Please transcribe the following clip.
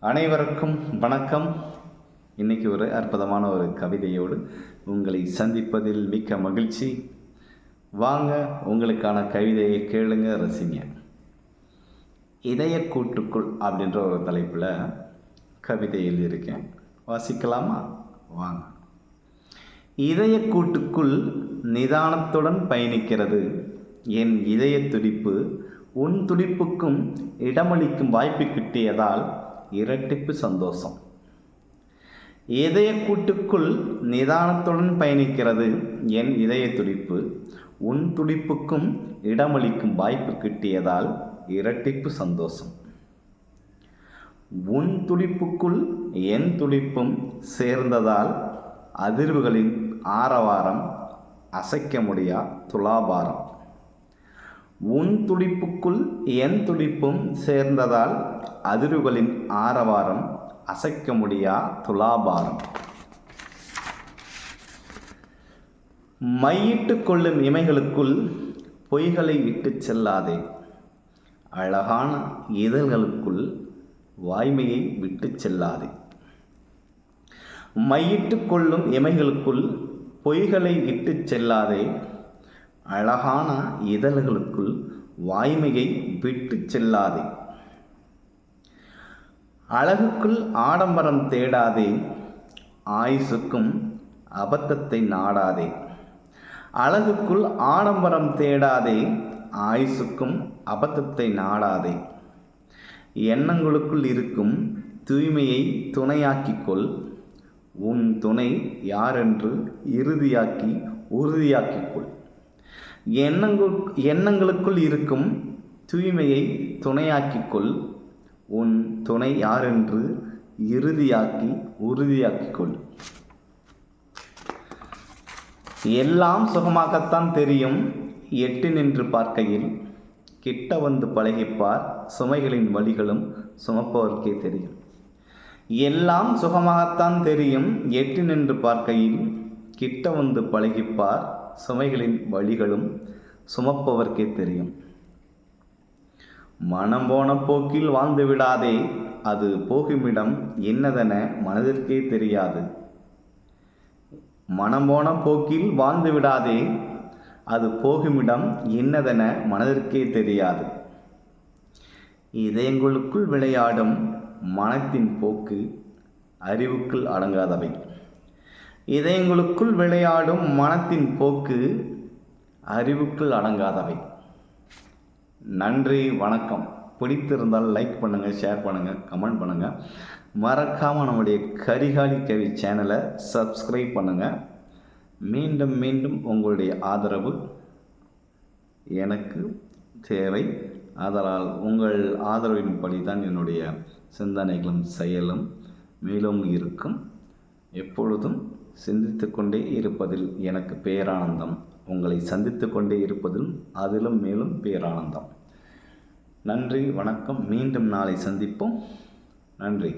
அனைவருக்கும் வணக்கம். இன்னைக்கு ஒரு அற்புதமான ஒரு கவிதையோடு உங்களை சந்திப்பதில் மிக்க மகிழ்ச்சி. வாங்க உங்களுக்கான கவிதையை கேளுங்க ரசிங்க. இதய கூட்டுக்குள் அப்படின்ற ஒரு தலைப்பில் கவிதையில் இருக்கேன். வாசிக்கலாமா? வாங்க. இதய கூட்டுக்குள் நிதானத்துடன் பயணிக்கிறது. என் இதய துடிப்பு உன் துடிப்புக்கும் இடமளிக்கும் வாய்ப்பு கிட்டியதால் இரட்டிப்பு சந்தோஷம். இதய கூட்டுக்குள் நிதானத்துடன் பயணிக்கிறது என் இதய துடிப்பு. உன் துடிப்புக்கும் இடமளிக்கும் வாய்ப்பு கிட்டியதால் இரட்டிப்பு சந்தோஷம். உன் துடிப்புக்குள் என் துடிப்பும் சேர்ந்ததால் அதிர்வுகளின் ஆரவாரம் அசைக்க முடியா துலாபாரம். உன் துடிப்புக்குள் என் துடிப்பும் சேர்ந்ததால் அதிர்வுகளின் ஆரவாரம் அசைக்க முடியா துலாபாரம். மையிட்டு கொள்ளும் இமைகளுக்குள் பொய்களை விட்டுச் செல்லாதே. அழகான இதழ்களுக்குள் வாய்மையை விட்டுச் செல்லாதே. மையிட்டு கொள்ளும் இமைகளுக்குள் பொய்களை விட்டுச் செல்லாதே. அழகான இதழ்களுக்குள் வாய்மையை விட்டுச் செல்லாதே. அழகுக்குள் ஆடம்பரம் தேடாதே ஆயுசுக்கும் அபத்தத்தை நாடாதே. அழகுக்குள் ஆடம்பரம் தேடாதே ஆயுசுக்கும் அபத்தத்தை நாடாதே. எண்ணங்களுக்குள் இருக்கும் தூய்மையை துணையாக்கிக்கொள். உன் துணை யாரென்று இறுதியாக்கி உறுதியாக்கிக்கொள். எண்ணங்கள் எண்ணங்களுக்குள் இருக்கும் தூய்மையை துணையாக்கிக்கொள். உன் துணை யாரென்று இறுதியாக்கி உறுதியாக்கிக்கொள். எல்லாம் சுகமாகத்தான் தெரியும். எட்டு நின்று பார்க்கையில் கிட்ட வந்து பழகிப்பார். சுமைகளின் வழிகளும் சுமப்பவர்க்கே தெரியும். எல்லாம் சுகமாகத்தான் தெரியும். எட்டு நின்று பார்க்கையில் கிட்ட வந்து பழகிப்பார். சுமைகளின் வழிகளும் சுமப்பவர்க்கே தெரியும். மனம் போன போக்கில் வாழ்ந்து விடாதே அது போகுமிடம் என்னதென மனதிற்கே தெரியாது. மனம் போன போக்கில் வாழ்ந்து விடாதே அது போகுமிடம் என்னதென மனதிற்கே தெரியாது. இதயங்களுக்குள் விளையாடும் மனத்தின் போக்கு அறிவுக்குள் அடங்காதவை. இதயங்களுக்குள் விளையாடும் மனத்தின் போக்கு அறிவுக்குள் அடங்காதவை. நன்றி வணக்கம். பிடித்திருந்தால் லைக் பண்ணுங்கள் ஷேர் பண்ணுங்கள் கமெண்ட் பண்ணுங்கள் மறக்காமல் நம்முடைய கரிகாலி கவி சேனலை சப்ஸ்கிரைப் பண்ணுங்கள் மீண்டும் மீண்டும் உங்களுடைய ஆதரவு எனக்கு தேவை. அதனால் உங்கள் ஆதரவின்படி தான் என்னுடைய சிந்தனைகளும் செயலும் மேலும் இருக்கும். எப்பொழுதும் சிந்தித்து கொண்டே இருப்பதில் எனக்கு பேரானந்தம். உங்களை சந்தித்து கொண்டே இருப்பதில் அதிலும் மேலும் பேரானந்தம். நன்றி வணக்கம். மீண்டும் நாளை சந்திப்போம். நன்றி.